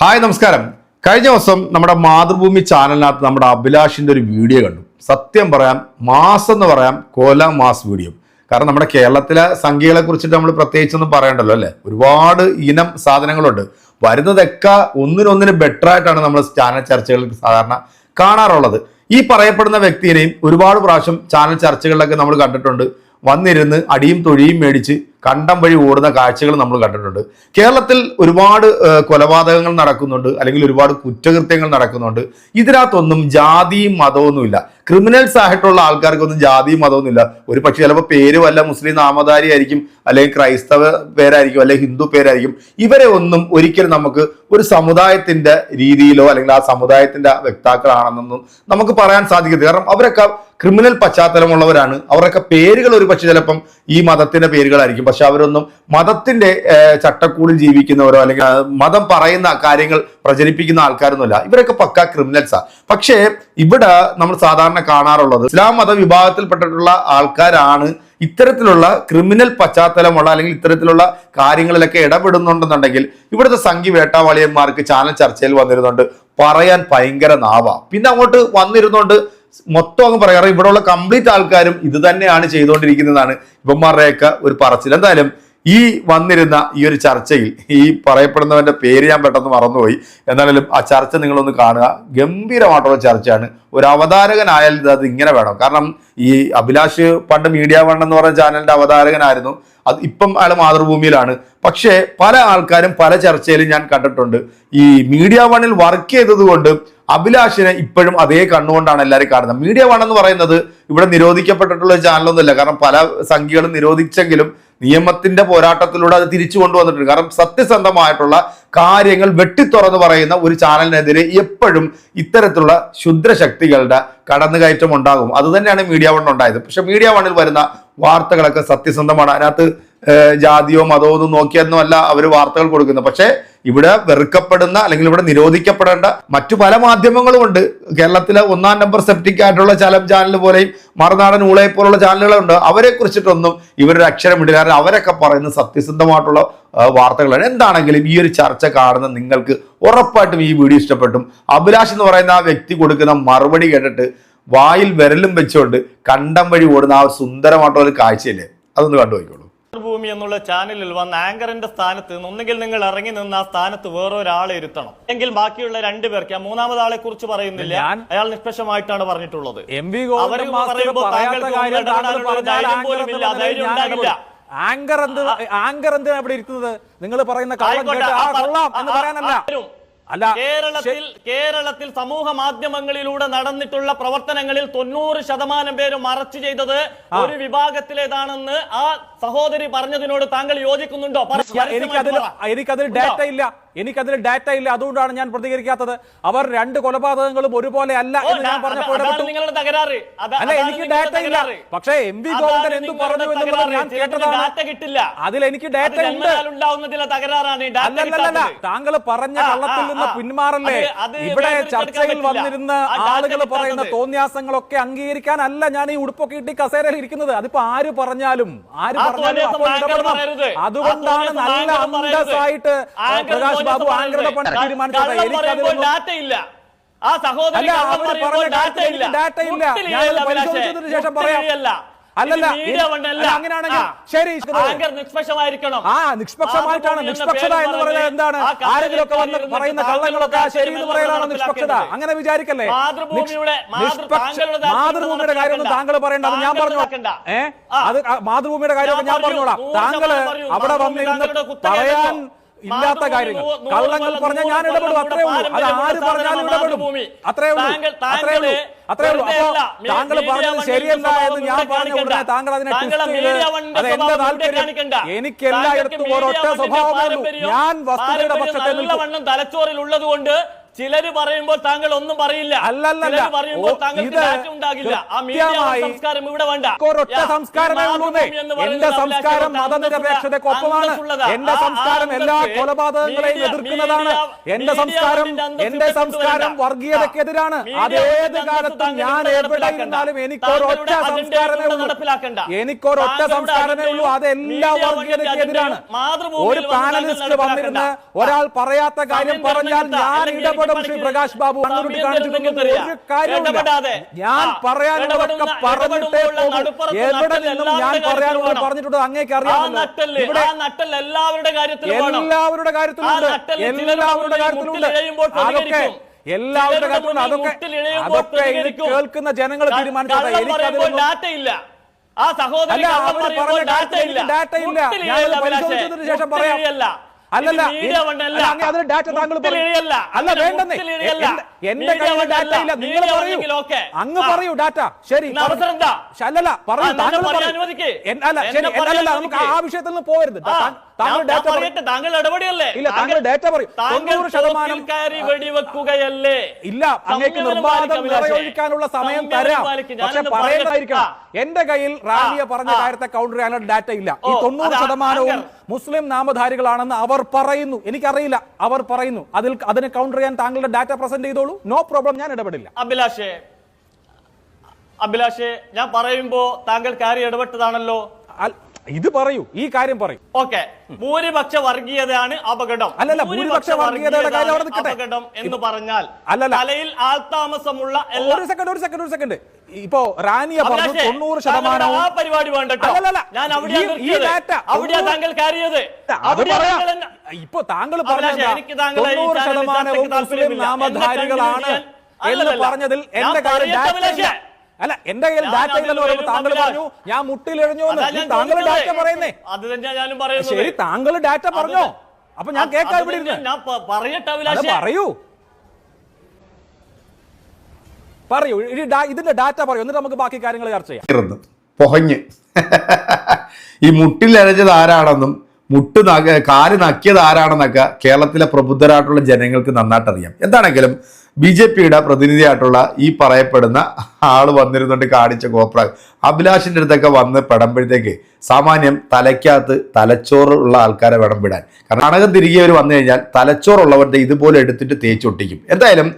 Hi നമസ്കാരം. കഴിഞ്ഞ ദിവസം നമ്മുടെ മാതൃഭൂമി ചാനലിനകത്ത് നമ്മുടെ അഭിലാഷിന്റെ ഒരു വീഡിയോ കണ്ടു. സത്യം പറയാം മാസ് എന്ന് പറയാം കോല മാസ് വീഡിയോ. കാരണം നമ്മുടെ കേരളത്തിലെ സംഖ്യകളെ കുറിച്ചിട്ട് നമ്മൾ പ്രത്യേകിച്ചൊന്നും പറയണ്ടല്ലോ അല്ലേ? ഒരുപാട് ഇനം സാധനങ്ങളുണ്ട്. വരുന്നതൊക്കെ ഒന്നിനൊന്നിന് ബെറ്റർ ആയിട്ടാണ് നമ്മൾ ചാനൽ ചർച്ചകളിൽ സാധാരണ കാണാറുള്ളത്. ഈ പറയപ്പെടുന്ന വ്യക്തിയെയും ഒരുപാട് പ്രാവശ്യം ചാനൽ ചർച്ചകളിലൊക്കെ നമ്മൾ കണ്ടിട്ടുണ്ട്. വന്നിരുന്ന് അടിയും തൊഴിയും മേടിച്ച് കണ്ടം വഴി ഓടുന്ന കാഴ്ചകൾ നമ്മൾ കണ്ടിട്ടുണ്ട്. കേരളത്തിൽ ഒരുപാട് കൊലപാതകങ്ങൾ നടക്കുന്നുണ്ട് അല്ലെങ്കിൽ ഒരുപാട് കുറ്റകൃത്യങ്ങൾ നടക്കുന്നുണ്ട്. ഇതിനകത്തൊന്നും ജാതിയും മതമൊന്നുമില്ല. ക്രിമിനൽസ് ആയിട്ടുള്ള ആൾക്കാർക്കൊന്നും ജാതിയും മതമൊന്നുമില്ല. ഒരു പക്ഷേ ചിലപ്പോൾ പേര് വല്ല മുസ്ലിം നാമധാരി ആയിരിക്കും അല്ലെങ്കിൽ ക്രൈസ്തവ പേരായിരിക്കും അല്ലെങ്കിൽ ഹിന്ദു പേരായിരിക്കും. ഇവരെ ഒന്നും ഒരിക്കലും നമുക്ക് ഒരു സമുദായത്തിന്റെ രീതിയിലോ അല്ലെങ്കിൽ ആ സമുദായത്തിന്റെ വ്യക്താക്കളാണെന്നൊന്നും നമുക്ക് പറയാൻ സാധിക്കത്തില്ല. കാരണം അവരൊക്കെ ക്രിമിനൽ പശ്ചാത്തലമുള്ളവരാണ്. അവരൊക്കെ പേരുകൾ ഒരു പക്ഷേ ചിലപ്പം ഈ മതത്തിന്റെ പേരുകളായിരിക്കും. പക്ഷെ അവരൊന്നും മതത്തിന്റെ ചട്ടക്കൂടിൽ ജീവിക്കുന്നവരോ അല്ലെങ്കിൽ മതം പറയുന്ന കാര്യങ്ങൾ പ്രചരിപ്പിക്കുന്ന ആൾക്കാരൊന്നുമല്ല. ഇവരൊക്കെ പക്ക ക്രിമിനൽസാ പക്ഷേ ഇവിടെ നമ്മൾ സാധാരണ കാണാറുള്ളത് ഇസ്ലാം മത വിഭാഗത്തിൽപ്പെട്ടിട്ടുള്ള ആൾക്കാരാണ് ഇത്തരത്തിലുള്ള ക്രിമിനൽ പശ്ചാത്തലമുള്ള അല്ലെങ്കിൽ ഇത്തരത്തിലുള്ള കാര്യങ്ങളിലൊക്കെ ഇടപെടുന്നുണ്ടെന്നുണ്ടെങ്കിൽ ഇവിടുത്തെ സംഘി വേട്ടാവാളിയന്മാർക്ക് ചാനൽ ചർച്ചയിൽ വന്നിരുന്നുണ്ട്. പറയാൻ ഭയങ്കര നാവാ. പിന്നെ അങ്ങോട്ട് വന്നിരുന്നുകൊണ്ട് മൊത്തം അങ്ങ് പറയാറ് ഇവിടെയുള്ള കംപ്ലീറ്റ് ആൾക്കാരും ഇത് തന്നെയാണ് ചെയ്തുകൊണ്ടിരിക്കുന്നതാണ്. ഇവന്മാരുടെയൊക്കെ ഒരു പറച്ചിൽ. എന്തായാലും ഈ വന്നിരുന്ന ഈ ഒരു ചർച്ചയിൽ ഈ പറയപ്പെടുന്നവന്റെ പേര് ഞാൻ പെട്ടെന്ന് മറന്നുപോയി. എന്നാലും ആ ചർച്ച നിങ്ങളൊന്ന് കാണുക. ഗംഭീരമായിട്ടുള്ള ചർച്ചയാണ്. ഒരു അവതാരകനായാൽ ഇത് അത് ഇങ്ങനെ വേണം. കാരണം ഈ അഭിലാഷ് പണ്ട് മീഡിയ വൺ എന്ന് പറഞ്ഞ ചാനലിന്റെ അവതാരകനായിരുന്നു. അത് ഇപ്പം അയാൾ മാതൃഭൂമിയിലാണ്. പക്ഷേ പല ആൾക്കാരും പല ചർച്ചയിലും ഞാൻ കണ്ടിട്ടുണ്ട്. ഈ മീഡിയ വണ്ണിൽ വർക്ക് ചെയ്തത് കൊണ്ട് അഭിലാഷിനെ ഇപ്പോഴും അതേ കണ്ണുകൊണ്ടാണ് എല്ലാവരും കാണുന്നത്. മീഡിയ വൺ എന്ന് പറയുന്നത് ഇവിടെ നിരോധിക്കപ്പെട്ടിട്ടുള്ള ചാനലൊന്നുമില്ല കാരണം പല സംഖ്യകളും നിരോധിച്ചെങ്കിലും നിയമത്തിന്റെ പോരാട്ടത്തിലൂടെ അത് തിരിച്ചു കൊണ്ടുവന്നിട്ടുണ്ട്. കാരണം സത്യസന്ധമായിട്ടുള്ള കാര്യങ്ങൾ വെട്ടിത്തുറന്ന് പറയുന്ന ഒരു ചാനലിനെതിരെ എപ്പോഴും ഇത്തരത്തിലുള്ള ക്ഷുദ്രശക്തികളുടെ കടന്നുകയറ്റം ഉണ്ടാകും. അതുതന്നെയാണ് മീഡിയ വൺ ഉണ്ടായത്. പക്ഷെ മീഡിയ വണ്ണിൽ വരുന്ന വാർത്തകളൊക്കെ സത്യസന്ധമാണ്. അതിനകത്ത് ജാതിയോ മതമോ ഒന്നും നോക്കിയൊന്നും അല്ല അവർ വാർത്തകൾ കൊടുക്കുന്നത്. പക്ഷേ ഇവിടെ വെറുക്കപ്പെടുന്ന അല്ലെങ്കിൽ ഇവിടെ നിരോധിക്കപ്പെടേണ്ട മറ്റു പല മാധ്യമങ്ങളും ഉണ്ട്. കേരളത്തിലെ ഒന്നാം നമ്പർ സെപ്റ്റിക് ആയിട്ടുള്ള ചലം ചാനൽ പോലെയും മറുനാടൻ ഊളയെ പോലുള്ള ചാനലുകളുണ്ട്. അവരെ കുറിച്ചിട്ടൊന്നും ഇവരൊരു അക്ഷരമില്ല കാരണം അവരൊക്കെ പറയുന്നത് സത്യസന്ധമായിട്ടുള്ള വാർത്തകളാണ്. എന്താണെങ്കിലും ഈ ഒരു ചർച്ച കാണുന്ന നിങ്ങൾക്ക് ഉറപ്പായിട്ടും ഈ വീഡിയോ ഇഷ്ടപ്പെട്ടും. അഭിലാഷ് എന്ന് പറയുന്ന ആ വ്യക്തി കൊടുക്കുന്ന മറുപടി കേട്ടിട്ട് വായിൽ വിരലും വെച്ചുകൊണ്ട് കണ്ടം വഴി ഓടുന്ന ആ സുന്ദരമായിട്ടുള്ള ഒരു കാഴ്ചയില്ലേ? അതൊന്ന് കണ്ടുപോയിക്കോളൂ ഭൂമി എന്നുള്ള ചാനലിൽ വന്ന് ആങ്കറിന്റെ സ്ഥാനത്ത് നിന്ന് ഒന്നുകിൽ നിങ്ങൾ ഇറങ്ങി നിന്ന് ആ സ്ഥാനത്ത് വേറൊരാളെ ഇരുത്തണം. എങ്കിൽ ബാക്കിയുള്ള രണ്ടുപേർക്ക് ആ മൂന്നാമതാളെ കുറിച്ച് പറയുന്നില്ല. അയാൾ നിഷ്പക്ഷമായിട്ടാണ് പറഞ്ഞിട്ടുള്ളത്. എം വി അവർ പറയുമ്പോൾ ധൈര്യം ആങ്കർ പോലും എന്ത് ഇല്ല, ധൈര്യം ഉണ്ടാകില്ല. ആങ്കർ എന്ത് ആങ്കർ എന്തിനാ ഇവിടെ ഇരിക്കുന്നത്? നിങ്ങൾ പറയുന്ന കാര്യം കൊള്ളാം എന്ന് പറയാനല്ല. അല്ല കേരളത്തിൽ കേരളത്തിൽ സമൂഹ മാധ്യമങ്ങളിലൂടെ നടന്നിട്ടുള്ള പ്രവർത്തനങ്ങളിൽ തൊണ്ണൂറ് ശതമാനം പേര് മറച്ചു ചെയ്തത് ഒരു വിഭാഗത്തിലേതാണെന്ന് ആ സഹോദരി പറഞ്ഞതിനോട് താങ്കൾ യോജിക്കുന്നുണ്ടോ? എനിക്കതിൽ. ഡാറ്റ ഇല്ല. എനിക്കതിൽ ഡാറ്റ ഇല്ല. അതുകൊണ്ടാണ് ഞാൻ പ്രതികരിക്കാത്തത്. അവർ രണ്ട് കൊലപാതകങ്ങളും ഒരുപോലെ അല്ല എന്ന് ഞാൻ പറഞ്ഞപ്പോൾ അല്ല എനിക്ക് ഡാറ്റ ഇല്ല. പക്ഷേ എം വി ഗോവിന്ദൻ എന്ത് പറഞ്ഞു എന്നുള്ളത് ഞാൻ കേട്ടതാണ്. അതിൽ എനിക്ക് ഡാറ്റ ഉണ്ട്. അല്ലല്ലല്ല. താങ്കൾ പറഞ്ഞ കള്ളത്തിൽ നിന്ന് പിന്മാറല്ലേ? ഇവിടെ ചർച്ചയിൽ വന്നിരുന്ന ആളുകൾ പറയുന്ന. തോന്നിയാസങ്ങളൊക്കെ അംഗീകരിക്കാനല്ല ഞാൻ ഈ ഉടുപ്പൊക്കെ ഇട്ടി കസേരയിൽ ഇരിക്കുന്നത്. അതിപ്പോ ആര് പറഞ്ഞാലും ആര് പറഞ്ഞാലും അതുകൊണ്ടാണ് നല്ല. അന്തസ്സായിട്ട് പ്രകാശ് ബാബു പണി. തീരുമാനിച്ചത് ആ ഡാറ്റ ഇല്ല. ഡാറ്റ ഇല്ല. ഞാൻ. പരിശോധിച്ചതിന് ശേഷം പറയാം. അല്ലല്ല അങ്ങനെയാണെങ്കിൽ ശരി നിഷ്പക്ഷമായിരിക്കണം. ആ നിഷ്പക്ഷമായിട്ടാണ്. നിഷ്പക്ഷത എന്ന് പറയുന്നത് എന്താണ്? ആരെങ്കിലും ഒക്കെ വന്ന് പറയുന്ന കള്ളങ്ങളൊക്കെ ശരി എന്ന് നിഷ്പക്ഷത. അങ്ങനെ വിചാരിക്കല്ലേ? മാതൃഭൂമിയുടെ കാര്യമൊന്നും താങ്കൾ പറയണ്ട. അത് ഞാൻ പറഞ്ഞു ഏഹ് അത് മാതൃഭൂമിയുടെ കാര്യമൊക്കെ ഞാൻ പറഞ്ഞോളാം. താങ്കൾ അവിടെ വന്നിരുന്ന് പറയാൻ ഇല്ലാത്ത കാര്യങ്ങൾ. കള്ളങ്ങൾ പറഞ്ഞാൽ ഞാൻ ഇടപെടും. അത്രേ ഉള്ളൂ. അത് ആര് പറഞ്ഞാലും ഇടപെടും. അത്രേ ഉള്ളൂ. അത്രേ ഉള്ളൂ. അത്രേ ഉള്ളൂ. അപ്പോ താങ്കൾ പറഞ്ഞത് ശരിയല്ല എന്ന് ഞാൻ പറഞ്ഞ ഉടനെ താങ്കൾ അതിനെ അത് എന്റെ താല്പര്യം. എനിക്ക് എല്ലായിടത്തും ഒരൊറ്റ മീഡിയ സ്വഭാവമേ ഉള്ളൂ. ഞാൻ വസ്തുതയുടെ പക്ഷത്തെ തലച്ചോറിൽ ഉള്ളത് കൊണ്ട് ചിലര് പറയുമ്പോൾ താങ്കൾ ഒന്നും പറയില്ല. അല്ലല്ലല്ല. ചിലര് പറയുമ്പോൾ താങ്കൾക്ക് ഉണ്ടാകില്ല. ആ മീഡിയ സംസ്കാരം ഇവിടെ വേണ്ട. ഒരൊറ്റ സംസ്കാരമേ ഉള്ളൂ എന്റെ സംസ്കാരം അഭിലാഷ് മതനിരപേക്ഷതയ്ക്കൊപ്പമാണ്. അന്തസ്സുള്ളതാ. എന്റെ സംസ്കാരം എല്ലാ കൊലപാതകങ്ങളെയും എതിർക്കുന്നതാണ്. എന്റെ സംസ്കാരം എന്റെ സംസ്കാരം വർഗീയതക്കെതിരാണ് അതേത് കാലത്തും ഞാൻ എവിടെ. ഇരുന്നാലും എനിക്കൊരൊറ്റ സംസ്കാരമേ ഉള്ളൂ. എനിക്കൊരൊറ്റ സംസ്കാരമേ ഉള്ളൂ. അതെല്ലാ വർഗീയതക്കെതിരാണ് ഒരു പാനലിസ്റ്റ് വന്നിരുന്ന് ഒരാൾ പറയാത്ത കാര്യം പറഞ്ഞാൽ ഞാൻ ഇടപെടും എനിക്ക് ശ്രീ പ്രകാശ് ബാബു അങ്ങോട്ട്. ഞാൻ പറയാനുള്ളതൊക്കെ പറഞ്ഞിട്ടേ എവിടെ നിന്നും ഞാൻ പറയാനുള്ള പറയാനുള്ളത് പറഞ്ഞിട്ടുണ്ട് അങ്ങേക്ക് അറിയാമല്ലോ. ഇവിടെ എല്ലാവരുടെ കാര്യത്തിലും എല്ലാവരുടെ കാര്യത്തിലുണ്ട് എല്ലാവരുടെ കാര്യത്തിലുണ്ട് അതൊക്കെ എല്ലാവരുടെ കാര്യത്തിലും അതൊക്കെ അതൊക്കെ ഇത്. കേൾക്കുന്ന ജനങ്ങൾ തീരുമാനിച്ചില്ല എനിക്കതിലൊന്നും ആ സഹോദരി അല്ല കള്ളം അവർ പറയുമ്പോൾ പറഞ്ഞ ഡാറ്റ ഇല്ല മുട്ടിലിഴയല്ല പരിശോധിച്ചതിന് ശേഷം പറയാം. അല്ലല്ല അതിന് ഡാറ്റ താങ്കൾ. അല്ല വേണ്ടെന്നേ. എന്റെ- കയ്യിൽ ഡാറ്റ ഇല്ല. നിങ്ങൾ പറയൂ. അങ്ങ്. പറയൂ ഡാറ്റ ശരി അല്ലല്ല പറയൂ. താങ്കൾ അല്ല ശരി അല്ലല്ല നമുക്ക് ആ വിഷയത്തിൽ നിന്ന് പോകരുത് താങ്കൾ ഇടപെടിയല്ലേ? ഇല്ല, താങ്കൾ ഡാറ്റ പറയൂ. താങ്കൾ 90 ശതമാനം തോക്കിൽ കയറി വെടിവെക്കുകയല്ലേ? ഇല്ല അങ്ങേക്ക് സംയമനം നിർബാധം നിറയൊഴിക്കാനുള്ള സമയം തരാം. പക്ഷെ പറയേണ്ടതായിരിക്കണം. എന്റെ കയ്യിൽ റാലിയ പറഞ്ഞ കാര്യത്തെ കൗണ്ടർ ചെയ്യാനുള്ള ഡാറ്റ ഇല്ല. ഈ തൊണ്ണൂറ് ശതമാനവും. മുസ്ലിം നാമധാരികളാണെന്ന് അവർ പറയുന്നു. എനിക്കറിയില്ല. അവർ പറയുന്നു. അതിൽ അതിനെ കൗണ്ടർ ചെയ്യാൻ താങ്കളുടെ ഡാറ്റ പ്രസന്റ് ചെയ്തോളൂ. നോ പ്രോബ്ലം ഞാൻ ഇടപെടില്ല. അഭിലാഷേ. അഭിലാഷേ ഞാൻ പറയുമ്പോ താങ്കൾ കാര്യം ഇടപെട്ടതാണല്ലോ. ഇത് പറയൂ ഈ കാര്യം പറയൂ. ഓക്കെ. ഭൂരിപക്ഷ വർഗീയതയാണ് അപകടം. അല്ലല്ല, ഭൂരിപക്ഷ വർഗീയതയുടെ കാര്യം അവിടെ നിൽക്കട്ടെ. അപകടം എന്ന് പറഞ്ഞാൽ അല്ലല്ല. തലയിൽ ആൾതാമസമുള്ള എല്ലാ ഒരു സെക്കൻഡ് ഒരു സെക്കൻഡ് ഒരു സെക്കൻഡ്. ഇപ്പോ റാനിയ പറഞ്ഞു തൊണ്ണൂറ് ശതമാനം ശതമാനവും ആ പരിപാടി വേണ്ട ഞാൻ അവിടെ താങ്കൾ കയറിയത്. ഇപ്പൊ താങ്കൾ പറഞ്ഞ തൊണ്ണൂറ് ശതമാനവും മുസ്ലിം. നാമധാരികളാണ് എന്ന് പറഞ്ഞതിൽ എന്റെ കയ്യിൽ അല്ല എന്റെ കയ്യിൽ ഡാറ്റ ഇല്ലെന്ന് പറയുമ്പോൾ താങ്കൾ പറഞ്ഞു ഞാൻ മുട്ടിലെഴിഞ്ഞു എന്ന്. താങ്കൾ ഡാറ്റ പറയുന്നേ. അത് തന്നെയാ ഞാനും പറയുന്നത്. ശരി താങ്കൾ ഡാറ്റ പറഞ്ഞോ. അപ്പൊ ഞാൻ കേൾക്കാൻ ഇവിടെ ഇരുന്ന് ഞാൻ പറയട്ടെ പറയൂ. പറയൂ. ഇനി ഇതിന്റെ ഡാറ്റ പറയൂ. എന്നിട്ട് നമുക്ക് ബാക്കി കാര്യങ്ങൾ ചർച്ച ചെയ്യാം. പൊഹഞ്ഞ്. ഈ മുട്ടിലഴഞ്ഞത് ആരാണെന്നും മുട്ട് കാൽ നക്കിയത് ആരാണെന്നൊക്കെ കേരളത്തിലെ പ്രബുദ്ധരായിട്ടുള്ള ജനങ്ങൾക്ക് നന്നായിട്ടറിയാം. എന്താണെങ്കിലും ബി ജെ പിയുടെ പ്രതിനിധിയായിട്ടുള്ള ഈ പറയപ്പെടുന്ന ആൾ വന്നിരുന്നുണ്ട് കാണിച്ച കോപ്ര അഭിലാഷിന്റെ അടുത്തൊക്കെ വന്ന് പെടുമ്പോഴത്തേക്ക് സാമാന്യം തലയ്ക്കകത്ത് തലച്ചോറുള്ള ആൾക്കാരെ വേണം വിടാൻ. കാരണം നാടകം തിരികെ അവർ വന്നു കഴിഞ്ഞാൽ തലച്ചോറുള്ളവരുടെ ഇതുപോലെ എടുത്തിട്ട് തേച്ചൊട്ടിക്കും എന്തായാലും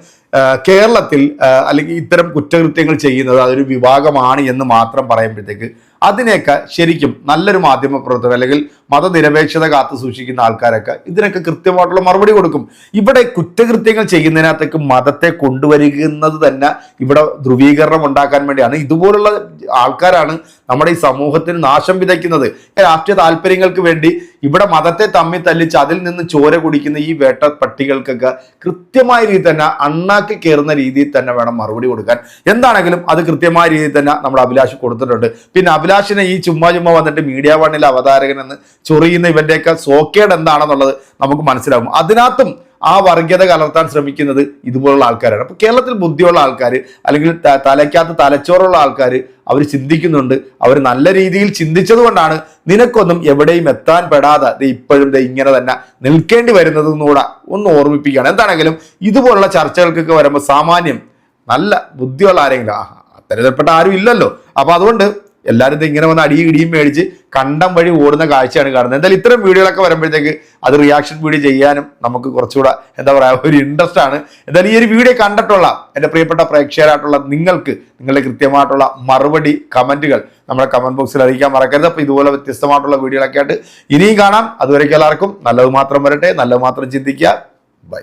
കേരളത്തിൽ അല്ലെങ്കിൽ ഇത്തരം കുറ്റകൃത്യങ്ങൾ ചെയ്യുന്നത് അതൊരു വിഭാഗമാണ് എന്ന് മാത്രം പറയുമ്പോഴത്തേക്ക് അതിനെയൊക്കെ ശരിക്കും നല്ലൊരു മാധ്യമപ്രവർത്തനം അല്ലെങ്കിൽ മതനിരപേക്ഷത കാത്തു സൂക്ഷിക്കുന്ന ആൾക്കാരൊക്കെ ഇതിനൊക്കെ കൃത്യമായിട്ടുള്ള മറുപടി കൊടുക്കും. ഇവിടെ കുറ്റകൃത്യങ്ങൾ ചെയ്യുന്നതിനകത്തേക്ക് മതത്തെ കൊണ്ടുവരുന്നത് തന്നെ ഇവിടെ ധ്രുവീകരണം ഉണ്ടാക്കാൻ വേണ്ടിയാണ്. ഇതുപോലുള്ള ആൾക്കാരാണ് നമ്മുടെ ഈ സമൂഹത്തിന് നാശം വിതയ്ക്കുന്നത്. രാഷ്ട്രീയ താല്പര്യങ്ങൾക്ക് വേണ്ടി ഇവിടെ മതത്തെ തമ്മിൽ തല്ലിച്ച് അതിൽ നിന്ന് ചോര കുടിക്കുന്ന ഈ വേട്ട പട്ടികൾക്കൊക്കെ കൃത്യമായ രീതിയിൽ തന്നെ അണ്ണാക്കി കയറുന്ന രീതിയിൽ തന്നെ വേണം മറുപടി കൊടുക്കാൻ. എന്താണെങ്കിലും അത് കൃത്യമായ രീതിയിൽ തന്നെ നമ്മുടെ അഭിലാഷ് കൊടുത്തിട്ടുണ്ട്. പിന്നെ അഭിലാഷിനെ ഈ ചുമ്മാ ചുമ്മാ വന്നിട്ട് മീഡിയ വണ്ണിലെ അവതാരകൻ എന്ന് ചൊറിയുന്ന ഇവന്റെയൊക്കെ സോക്കേട് എന്താണെന്നുള്ളത് നമുക്ക് മനസ്സിലാകും. അതിനകത്തും ആ വർഗീയത കലർത്താൻ ശ്രമിക്കുന്നത് ഇതുപോലുള്ള ആൾക്കാരാണ്. അപ്പോൾ കേരളത്തിൽ ബുദ്ധിയുള്ള ആൾക്കാർ അല്ലെങ്കിൽ തലയ്ക്കാത്ത തലച്ചോറുള്ള ആൾക്കാർ അവർ ചിന്തിക്കുന്നുണ്ട്. അവർ നല്ല രീതിയിൽ ചിന്തിച്ചതുകൊണ്ടാണ് നിനക്കൊന്നും എവിടെയും എത്താൻ പെടാതെ ഇപ്പോഴും ഇങ്ങനെ തന്നെ നിൽക്കേണ്ടി വരുന്നത് കൂടെ ഒന്ന് ഓർമ്മിപ്പിക്കുകയാണ്. എന്താണെങ്കിലും ഇതുപോലുള്ള ചർച്ചകൾക്കൊക്കെ വരുമ്പോൾ സാമാന്യം നല്ല ബുദ്ധിയുള്ള ആരെങ്കിലും ആ അത്തരത്തിൽപ്പെട്ട ആരും ഇല്ലല്ലോ. അപ്പോൾ അതുകൊണ്ട് എല്ലാവരും ഇങ്ങനെ വന്ന് അടിയും ഇടിയും മേടിച്ച് കണ്ടം വഴി ഓടുന്ന കാഴ്ചയാണ് കാണുന്നത്. എന്തായാലും ഇത്തരം വീഡിയോകളൊക്കെ വരുമ്പോഴത്തേക്ക് അത് റിയാക്ഷൻ വീഡിയോ ചെയ്യാനും നമുക്ക് കുറച്ചുകൂടെ എന്താ പറയുക ഒരു ഇൻട്രസ്റ്റ് ആണ്. എന്തായാലും ഈ ഒരു വീഡിയോ കണ്ടിട്ടുള്ള എന്റെ പ്രിയപ്പെട്ട പ്രേക്ഷകരായിട്ടുള്ള നിങ്ങൾക്ക് നിങ്ങളുടെ കൃത്യമായിട്ടുള്ള മറുപടി കമന്റുകൾ നമ്മുടെ കമന്റ് ബോക്സിൽ അറിയിക്കാൻ മറക്കരുത്. അപ്പോൾ ഇതുപോലെ വ്യത്യസ്തമായിട്ടുള്ള വീഡിയോകളൊക്കെ ആയിട്ട് ഇനിയും കാണാം. അതുവരേക്കും എല്ലാവർക്കും നല്ലത് മാത്രം വരട്ടെ. നല്ലത് മാത്രം ചിന്തിക്കുക. ബൈ